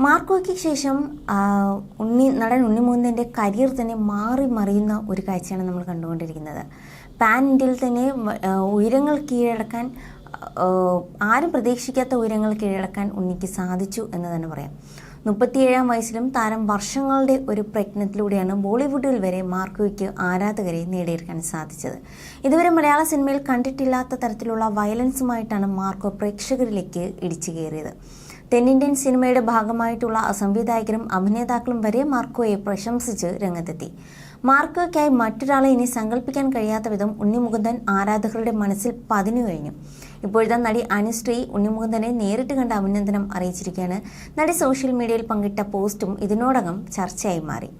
മാർക്കോയ്ക്ക് ശേഷം ഉണ്ണി നടൻ ഉണ്ണിമുകുന്ദന്റെ കരിയർ തന്നെ മാറി മറിയുന്ന ഒരു കാഴ്ചയാണ് നമ്മൾ കണ്ടുകൊണ്ടിരിക്കുന്നത്. പാൻ ഇന്ത്യയിൽ തന്നെ ഉയരങ്ങൾ കീഴടക്കാൻ ആരും പ്രതീക്ഷിക്കാത്ത ഉയരങ്ങൾ കീഴടക്കാൻ ഉണ്ണിക്ക് സാധിച്ചു എന്ന് തന്നെ പറയാം. മുപ്പത്തിയേഴാം വയസ്സിലും താരം വർഷങ്ങളുടെ ഒരു പ്രയത്നത്തിലൂടെയാണ് ബോളിവുഡിൽ വരെ മാർക്കോയ്ക്ക് ആരാധകരെ നേടിയെടുക്കാൻ സാധിച്ചത്. ഇതുവരെ മലയാള സിനിമയിൽ കണ്ടിട്ടില്ലാത്ത തരത്തിലുള്ള വയലൻസുമായിട്ടാണ് മാർക്കോ പ്രേക്ഷകരിലേക്ക് ഇടിച്ചു കയറിയത്. തെന്നിന്ത്യൻ സിനിമയുടെ ഭാഗമായിട്ടുള്ള സംവിധായകരും അഭിനേതാക്കളും വരെ മാർക്കോയെ പ്രശംസിച്ച് രംഗത്തെത്തി. മാർക്കോയ്ക്കായി മറ്റൊരാളെ ഇനി സങ്കല്പിക്കാൻ കഴിയാത്ത വിധം ഉണ്ണിമുകുന്ദൻ ആരാധകരുടെ മനസ്സിൽ പതിഞ്ഞു കഴിഞ്ഞു. ഇപ്പോഴത്തെ നടി അനുശ്രീ ഉണ്ണിമുകുന്ദനെ നേരിട്ട് കണ്ട അഭിനന്ദനം അറിയിച്ചിരിക്കുകയാണ്. നടി സോഷ്യൽ മീഡിയയിൽ പങ്കിട്ട പോസ്റ്റും ഇതിനോടകം ചർച്ചയായി മാറി.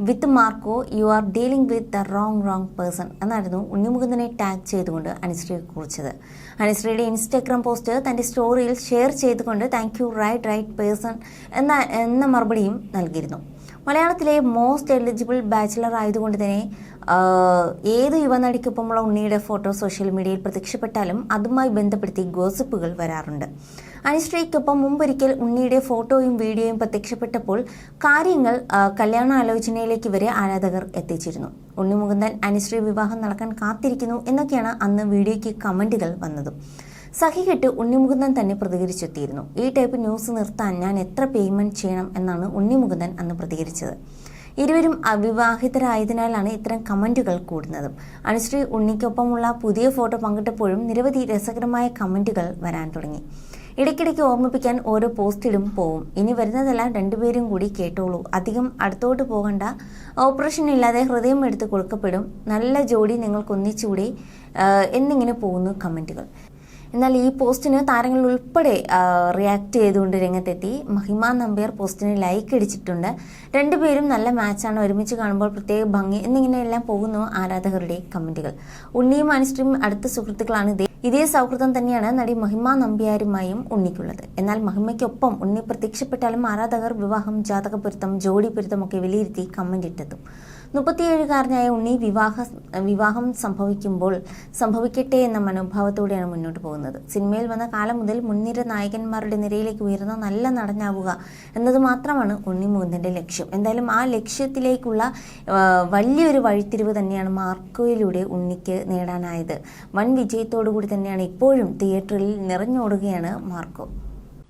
With Marco you are dealing with the wrong wrong person എന്നായിരുന്നു ഉണ്ണിമുകുന്ദനെ ടാഗ് ചെയ്തുകൊണ്ട് അനുശ്രീ കുറിച്ചത്. അനുശ്രീയുടെ ഇൻസ്റ്റാഗ്രാം പോസ്റ്റ് തന്റെ സ്റ്റോറിയിൽ ഷെയർ ചെയ്തുകൊണ്ട് thank you right right person എന്ന എന്ന മറുപടിയും നൽകിയിരുന്നു. മലയാളത്തിലെ മോസ്റ്റ് എലിജിബിൾ ബാച്ചിലർ ആയതുകൊണ്ട് തന്നെ ഏത് യുവനടിക്കൊപ്പമുള്ള ഉണ്ണിയുടെ ഫോട്ടോ സോഷ്യൽ മീഡിയയിൽ പ്രത്യക്ഷപ്പെട്ടാലും അതുമായി ബന്ധപ്പെടുത്തി ഗോസിപ്പുകൾ വരാറുണ്ട്. അനുശ്രീക്കൊപ്പം മുമ്പൊരിക്കൽ ഉണ്ണിയുടെ ഫോട്ടോയും വീഡിയോയും പ്രത്യക്ഷപ്പെട്ടപ്പോൾ കാര്യങ്ങൾ കല്യാണാലോചനയിലേക്ക് വരെ ആരാധകർ എത്തിച്ചിരുന്നു. ഉണ്ണി ഉണ്ണിമുകുന്ദൻ അനുശ്രീ വിവാഹം നടക്കാൻ കാത്തിരിക്കുന്നു എന്നൊക്കെയാണ് അന്ന് വീഡിയോയ്ക്ക് കമന്റുകൾ വന്നതും. സഹികെട്ട് ഉണ്ണിമുകുന്ദൻ തന്നെ പ്രതികരിച്ചെത്തിയിരുന്നു. ഈ ടൈപ്പ് ന്യൂസ് നിർത്താൻ ഞാൻ എത്ര പേയ്മെന്റ് ചെയ്യണം എന്നാണ് ഉണ്ണിമുകുന്ദൻ അന്ന് പ്രതികരിച്ചത്. ഇരുവരും അവിവാഹിതരായതിനാലാണ് ഇത്തരം കമന്റുകൾ കൂടുന്നതും. അനുശ്രീ ഉണ്ണിക്കൊപ്പമുള്ള പുതിയ ഫോട്ടോ പങ്കിട്ടപ്പോഴും നിരവധി രസകരമായ കമന്റുകൾ വരാൻ തുടങ്ങി. ഇടയ്ക്കിടയ്ക്ക് ഓർമ്മിപ്പിക്കാൻ ഓരോ പോസ്റ്റിലും പോവും. ഇനി വരുന്നതെല്ലാം രണ്ടുപേരും കൂടി കേട്ടോളൂ. അധികം അടുത്തോട്ട് പോകണ്ട. ഓപ്പറേഷൻ ഇല്ലാതെ ഹൃദയം എടുത്ത് കൊടുക്കപ്പെടും. നല്ല ജോഡി നിങ്ങൾക്കൊന്നിച്ചുകൂടി എന്നിങ്ങനെ പോകുന്നു കമന്റുകൾ. എന്നാൽ ഈ പോസ്റ്റിന് താരങ്ങൾ ഉൾപ്പെടെ റിയാക്ട് ചെയ്തുകൊണ്ട് രംഗത്തെത്തി. മഹിമ നമ്പ്യാർ പോസ്റ്റിന് ലൈക്ക് അടിച്ചിട്ടുണ്ട്. രണ്ടുപേരും നല്ല മാച്ചാണ് ഒരുമിച്ച് കാണുമ്പോൾ പ്രത്യേക ഭംഗി എന്നിങ്ങനെയെല്ലാം പോകുന്നു ആരാധകരുടെ കമന്റുകൾ. ഉണ്ണിയും അനുശ്രീം അടുത്ത സുഹൃത്തുക്കളാണ്. ഇതേ ഇതേ സൗഹൃദം തന്നെയാണ് നടി മഹിമ നമ്പ്യാരുമായും ഉണ്ണിക്കുള്ളത്. എന്നാൽ മഹിമയ്ക്കൊപ്പം ഉണ്ണി പ്രത്യക്ഷപ്പെട്ടാലും ആരാധകർ വിവാഹം ജാതക പൊരുത്തം ജോഡി പൊരുത്തമൊക്കെ വിലയിരുത്തി കമന്റ് ഇട്ടെത്തും മുപ്പത്തിയേഴുകാരനായ ഉണ്ണി വിവാഹ വിവാഹം സംഭവിക്കുമ്പോൾ സംഭവിക്കട്ടെ എന്ന മനോഭാവത്തോടെയാണ് മുന്നോട്ട് പോകുന്നത്. സിനിമയിൽ വന്ന കാലം മുതൽ മുൻനിര നായകന്മാരുടെ നിരയിലേക്ക് ഉയർന്ന നല്ല നടനാവുക എന്നത് മാത്രമാണ് ഉണ്ണി മുകുന്ദന്റെ ലക്ഷ്യം. എന്തായാലും ആ ലക്ഷ്യത്തിലേക്കുള്ള വലിയൊരു വഴിത്തിരിവ് തന്നെയാണ് മാർക്കോയിലൂടെ ഉണ്ണിക്ക് നേടാനായത്. വൻ വിജയത്തോടു കൂടി തന്നെയാണ് ഇപ്പോഴും തിയേറ്ററിൽ നിറഞ്ഞോടുകയാണ് Marco.